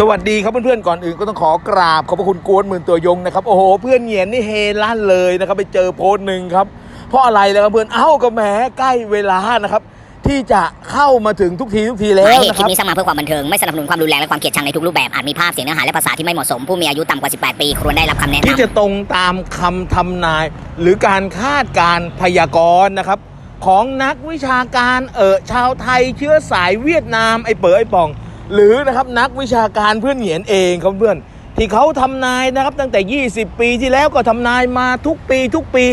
สวัสดีครับเพื่อนๆก่อนอื่นก็ต้องขอกราบขอบพระคุณกวนหมื่นตัวยงนะครับโอ้โหเพื่อนเหงียนนี่เฮลั่นเลยนะครับไปเจอโพสต์หนึ่งครับ เพราะอะไรแล้วครับเพื่อนเอ้าก็แหมใกล้เวลานะครับ ที่จะเข้ามาถึงทุกทีทุกทีแล้หวมายเหตุนะคคลิรับปนี้สร้างมาเพื่อความบันเทิง ไม่สนับสนุนความรุนแรงและความเกลียดชังในทุกรูปแบบ อาจมีภาพเสียงเนื้อหาและภาษาที่ไม่เหมาะสม ผู้มีอายุต่ำกว่า 18 ปีควรได้รับคำแนะที่นำจะตรงตามคำทำนาย หรือการคาดการณ์พยากรณ์นะครับ ของนักวิชาการเออชาวไทยเชื้อสายเวียดนามไอ้เป๋อไอ้ป่อง หรือนะครับนักวิชาการเพื่อนเหงียนเองครับเพื่อนที่เขาทำนายนะครับตั้งแต่ 20 ปีที่แล้วก็ทำนายมาทุกปีทุกปี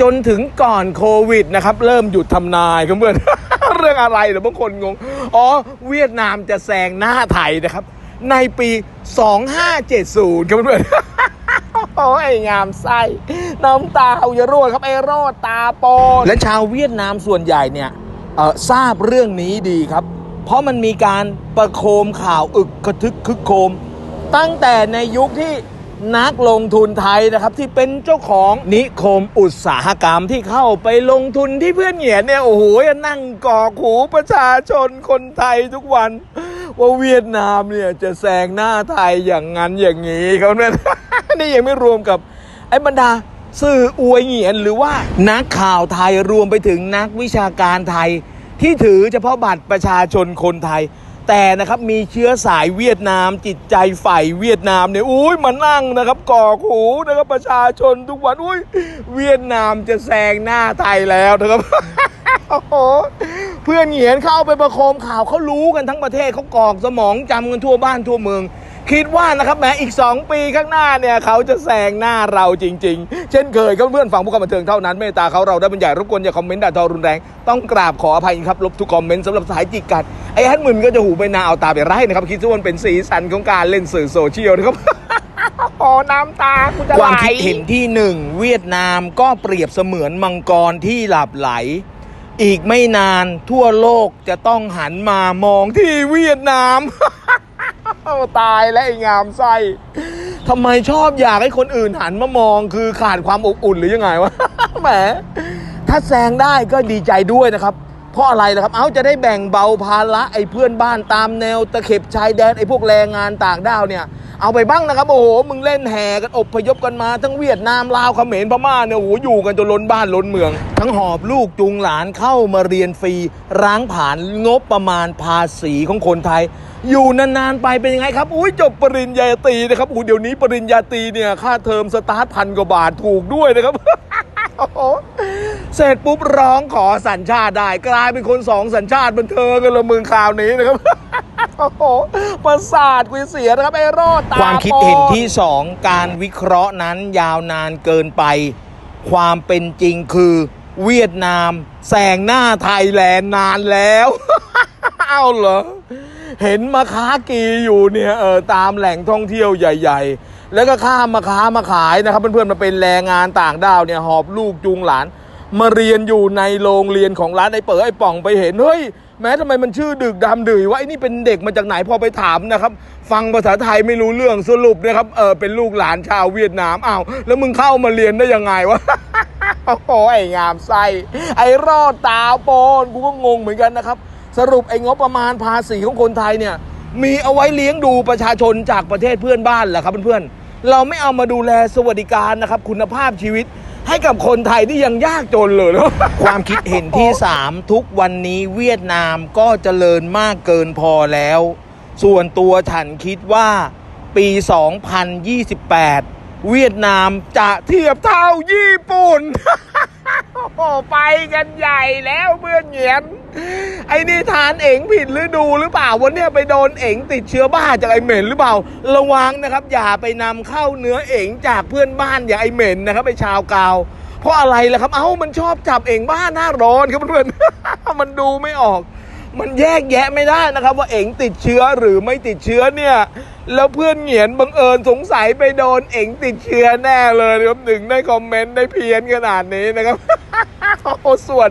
จนถึงก่อนโควิดนะครับ เริ่มหยุดทำนายครับเพื่อนเรื่องอะไรหรือบางคนงง อ๋อ เวียดนามจะแซงหน้าไทยนะครับ ในปี 2570 ครับเพื่อนโอ้ยงามไส้น้ำตาเอาอย่าโรดครับไอ้โรดตาโปนและชาวเวียดนามส่วนใหญ่เนี่ยทราบเรื่องนี้ดีครับ เพราะมันมีการประโคมข่าวอึกกระทึกคึกโคม ตั้งแต่ในยุคที่นักลงทุนไทยนะครับที่เป็นเจ้าของนิคมอุตสาหกรรมที่เข้าไปลงทุนที่เพื่อนเหงียนเนี่ยโอ้โหนั่งกอกหูประชาชนคนไทยทุกวัน ว่าเวียดนามเนี่ยจะแซงหน้าไทยอย่างนั้นอย่างนี้เขาเนี่ยนี่ยังไม่รวมกับไอ้บรรดาสื่ออวยเหงียนหรือว่านักข่าวไทยรวมไปถึงนักวิชาการไทย ที่ถือเฉพาะบัตรประชาชนคนไทย แต่นะครับมีเชื้อสายเวียดนามจิตใจฝ่ายเวียดนามเนี่ยอุ้ยมานั่งนะครับก่อหูนะครับประชาชนทุกวันอุ้ยเวียดนามจะแซงหน้าไทยแล้วนะครับโอ้โหเพื่อนเหงียนเข้าไปประโคมข่าวเขารู้กันทั้งประเทศเขากอกสมองจำกันทั่วบ้านทั่วเมือง คิดว่านะครับแหม้อีก 2 ปีข้างหน้าเนี่ยเขาจะแซงหน้าเราจริง ๆ เช่นเคยครับเพื่อนฟังผู้กำบันเทิงเท่านั้นเมตตาเขาเราได้บรรยายรบกวนอย่าคอมเมนต์ด่าทอรุนแรงต้องกราบขออภัยครับลบทุกคอมเมนต์สำหรับสายจิกกัดไอ้ฮันมึนก็จะหูไปนาเอาตาไปไร้นะครับคิดว่ามันเป็นสีสันของการเล่นสื่อโซเชียลนะครับโอ้น้ำตากูจะไหลความคิดเห็นที่หนึ่งเวียดนามก็เปรียบเสมือนมังกรที่หลับไหล อีกไม่นานทั่วโลกจะต้องหันมามองที่เวียดนาม โอ้ตายและไอ้งามไส้ทำไมชอบอยากให้คนอื่นหันมามอง คือขาดความอบอุ่นหรือยังไงวะแหมถ้าแซงได้ก็ดีใจด้วยนะครับ เพราะอะไรนะครับ เอาจะได้แบ่งเบาภาระไอ้เพื่อนบ้านตามแนวตะเข็บชายแดนไอ้พวกแรงงานต่างด้าวเนี่ย เอาไปบ้างนะครับ โอ้โห มึงเล่นแห่กันอบพยพกันมา ทั้งเวียดนามลาวเขมรพม่าเนี่ย โอ้โห อยู่กันจนล้นบ้านล้นเมือง ทั้งหอบลูกจูงหลานเข้ามาเรียนฟรีร้างผ่านงบประมาณภาษีของคนไทย อยู่นานๆไปเป็นยังไงครับ อุ้ยจบปริญญาตรีนะครับอู้เดี๋ยวนี้ปริญญาตรีเนี่ยค่าเทอมสตาร์ทพันกว่าบาทถูกด้วยนะครับ เสร็จปุ๊บร้องขอสัญชาติได้ กลายเป็นคนสองสัญชาติบันเทิงกันละมึงข่าวนี้นะครับโอ้โหประสาทกุยเสียนะครับไอ้รอดตาความคิดเห็นที่สองการวิเคราะห์นั้นยาวนานเกินไป ความเป็นจริงคือเวียดนามแซงหน้าไทยแลนด์นานแล้ว เอาเหรอ เห็นมาค้ากีอยู่เนี่ยเออตามแหล่งท่องเที่ยวใหญ่ ๆ แล้วก็ข้ามมาค้ามาขายนะครับ เพื่อนๆมาเป็นแรงงานต่างด้าวเนี่ยหอบลูกจูงหลาน มาเรียนอยู่ในโรงเรียนของร้านไอ้เป๋อไอ้ป่องไปเห็นเฮ้ยแม้ทำไมมันชื่อดึกดำดื่ยวะไอ้นี่เป็นเด็กมาจากไหนพอไปถามนะครับ ฟังภาษาไทยไม่รู้เรื่องสรุปนะครับเออเป็นลูกหลานชาวเวียดนามอ้าวแล้วมึงเข้ามาเรียนได้ยังไงวะโอ้ไอ้งามไส้ไอ้รอดตาโปนกูก็งงเหมือนกันนะครับ สรุปไอ้งบประมาณภาษีของคนไทยเนี่ยมีเอาไว้เลี้ยงดูประชาชนจากประเทศเพื่อนบ้านเหรอครับเพื่อนๆเราไม่เอามาดูแลสวัสดิการนะครับ คุณภาพชีวิตให้กับคนไทยที่ยังยากจนเลยนะความคิดเห็นที่ 3 ทุกวันนี้เวียดนามก็เจริญมากเกินพอแล้ว ส่วนตัวฉันคิดว่าปี 2028 เวียดนามจะเทียบเท่าญี่ปุ่น โอ้ไปกันใหญ่แล้วเพื่อนเหงียน ไอ้นี่ทานเอ๋งผิดฤดูหรือเปล่าวันเนี้ยไปโดนเอ๋งติดเชื้อบ้าจากไอ้เหม็นหรือเปล่า ระวังนะครับ อย่าไปนำเข้าเนื้อเอ๋งจากเพื่อนบ้านอย่างไอ้เหม็นนะครับไปชาวกาว เพราะอะไรล่ะครับ เอ้ามันชอบจับเอ๋งบ้านหน้าร้อนครับเพื่อนๆมันดูไม่ออก มันแยกแยะไม่ได้นะครับ ว่าเอ๋งติดเชื้อหรือไม่ติดเชื้อเนี่ย แล้วเพื่อนเหงียนบังเอิญสงสัยไปโดนเอ๋งติดเชื้อแน่เลยครับหนึ่งได้คอมเมนต์ได้เพี้ยนขนาดนี้นะครับโอ้ส่วน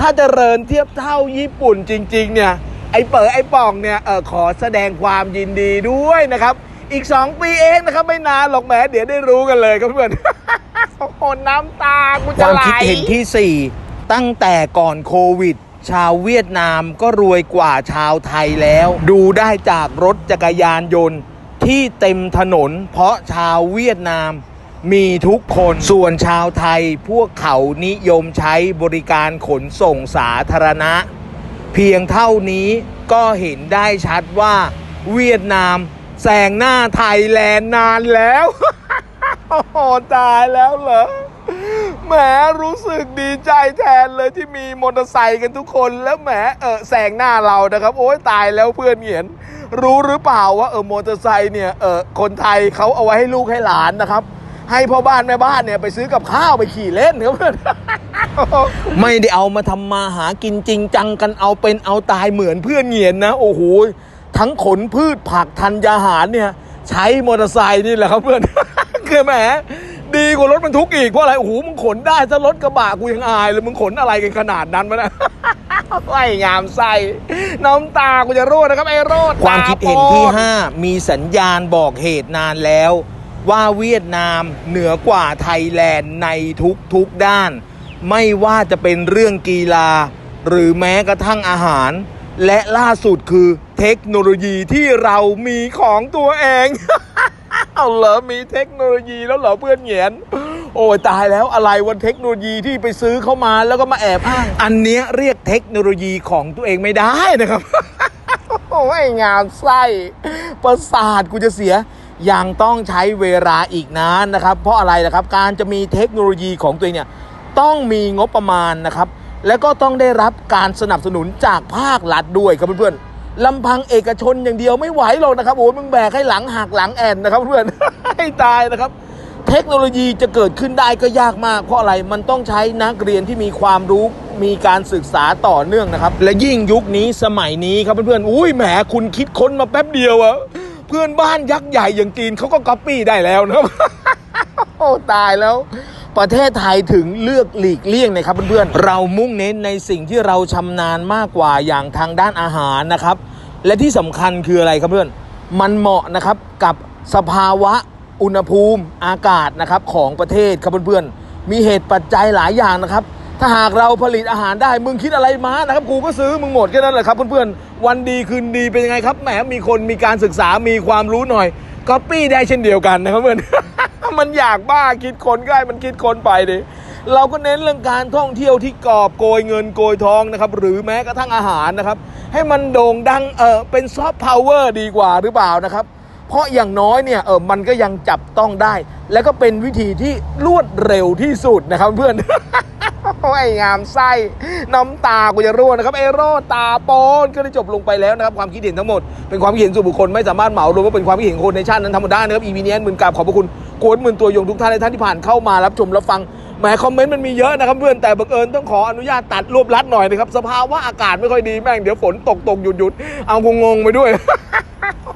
ถ้าเจริญเทียบเท่าญี่ปุ่นจริง ๆ เนี่ย ไอ้เป๋อไอ้ป่องเนี่ยเออขอแสดงความยินดีด้วยนะครับ อีก 2 ปีเองนะครับ ไม่นานหรอกแหมเดี๋ยวได้รู้กันเลยครับเพื่อน โอ้โหน้ำตากูคจะวามไหลคิดเห็นที่ 4 ตั้งแต่ก่อนโควิด ชาวเวียดนามก็รวยกว่าชาวไทยแล้ว ดูได้จากรถจักรยานยนต์ที่เต็มถนน เพราะชาวเวียดนาม มีทุกคนส่วนชาวไทยพวกเขานิยมใช้บริการขนส่งสาธารณะ เพียงเท่านี้ก็เห็นได้ชัดว่าเวียดนามแซงหน้าไทยแลนด์นานแล้วโอ้โหตายแล้วเหรอแหมรู้สึกดีใจแทนเลยที่มีมอเตอร์ไซค์กันทุกคนแล้วแหมเออแซงหน้าเรานะครับ โอ้ยตายแล้วเพื่อนเหียน รู้หรือเปล่าว่าเออมอเตอร์ไซค์เนี่ยเออคนไทยเขาเอาไว้ให้ลูกให้หลานนะครับ ให้พ่อบ้านแม่บ้านเนี่ยไปซื้อกับข้าวไปขี่เล่นครับเพื่อนไม่ได้เอามาทำมาหากินจริงจังกันเอาเป็นเอาตายเหมือนเพื่อนเหงียนนะ โอ้โหทั้งขนพืชผักธัญญาหารเนี่ย ใช้มอเตอร์ไซค์นี่แหละครับเพื่อนคือแหมดีกว่ารถบรรทุกอีกเพราะอะไรโอ้โหมึงขนได้ถ้ารถกระบะกูยังอายเลยมึงขนอะไรกันขนาดนั้นมานะไอ้งามไส้น้ำตากูจะรั่วนะครับไอ้โรดความคิดเห็นที่ 5 มีสัญญาณบอกเหตุนานแล้ว ว่าเวียดนามเหนือกว่าไทยแลนด์ในทุกๆด้าน ไม่ว่าจะเป็นเรื่องกีฬา หรือแม้กระทั่งอาหาร และล่าสุดคือเทคโนโลยีที่เรามีของตัวเอง เอาเหรอมีเทคโนโลยีแล้วเหรอเพื่อนเหงียนโอ้ยตายแล้วอะไรวันเทคโนโลยีที่ไปซื้อเข้ามาแล้วก็มาแอบอ้าง อันเนี้ยเรียกเทคโนโลยีของตัวเองไม่ได้นะครับ โอ้ยงามไส้ประสาทกูจะเสีย ยังต้องใช้เวลาอีกนานนะครับ เพราะอะไรนะครับ การจะมีเทคโนโลยีของตัวเองเนี่ยต้องมีงบประมาณนะครับ แล้วก็ต้องได้รับการสนับสนุนจากภาครัฐด้วยครับเพื่อนๆลำพังเอกชนอย่างเดียวไม่ไหวหรอกนะครับโอ้ยมึงแบกให้หลังหักหลังแอนนะครับเพื่อนให้ตายนะครับ เทคโนโลยีจะเกิดขึ้นได้ก็ยากมาก เพราะอะไรมันต้องใช้นักเรียนที่มีความรู้มีการศึกษาต่อเนื่องนะครับ และยิ่งยุคนี้สมัยนี้ครับเพื่อนๆอุ้ยแหมคุณคิดค้นมาแป๊บเดียวอะ เพื่อนบ้านยักษ์ใหญ่อย่างจีนเขาก็ก๊อปปี้ได้แล้วนะครับ โอ้ตายแล้ว ประเทศไทยถึงเลือกหลีกเลี่ยงนะครับเพื่อนๆ เรามุ่งเน้นในสิ่งที่เราชำนาญมากกว่าอย่างทางด้านอาหารนะครับ และที่สำคัญคืออะไรครับเพื่อน มันเหมาะนะครับกับสภาวะอุณหภูมิอากาศนะครับของประเทศครับเพื่อนๆ มีเหตุปัจจัยหลายอย่างนะครับ ถ้าหากเราผลิตอาหารได้มึงคิดอะไรมานะครับกูก็ซื้อมึงหมดแค่นั้นแหละครับเพื่อนๆวันดีคืนดีเป็นยังไงครับแหมมีคนมีการศึกษามีความรู้หน่อยก็ปี้ได้เช่นเดียวกันนะครับเพื่อนมันอยากบ้าคิดคนก็ให้มันคิดคนไปดิเราก็เน้นเรื่องการท่องเที่ยวที่กอบโกยเงินโกยทองนะครับ หรือแม้กระทั่งอาหารนะครับ ให้มันโด่งดังเออเป็นซอฟต์พาวเวอร์ดีกว่าหรือเปล่านะครับ เพราะอย่างน้อยเนี่ยเออมันก็ยังจับต้องได้ แล้วก็เป็นวิธีที่รวดเร็วที่สุดนะครับเพื่อน โอ้ยงามไส้น้ำตากูจะร่วนะครับเอโรตาปนก็ได้จบลงไปแล้วนะครับความคิดเห็นทั้งหมดเป็นความคิดเห็นส่วนบุคคลไม่สามารถเหมารวมว่าเป็นความคิดเห็นคนในชาตินั้นทำหมดได้นะครับอีวีนี้หมื่นกราบขอบพระคุณโกวนหมื่นตัวยงทุกท่านในท่านที่ผ่านเข้ามารับชมรับฟังแหมคอมเมนต์มันมีเยอะนะครับเพื่อนแต่บังเอิญต้องขออนุญาตตัดรวบลัดหน่อยนะครับสภาพวะอากาศไม่ค่อยดีแม่งเดี๋ยวฝนตกตกหยุดหยุดเอากูงงไปด้วย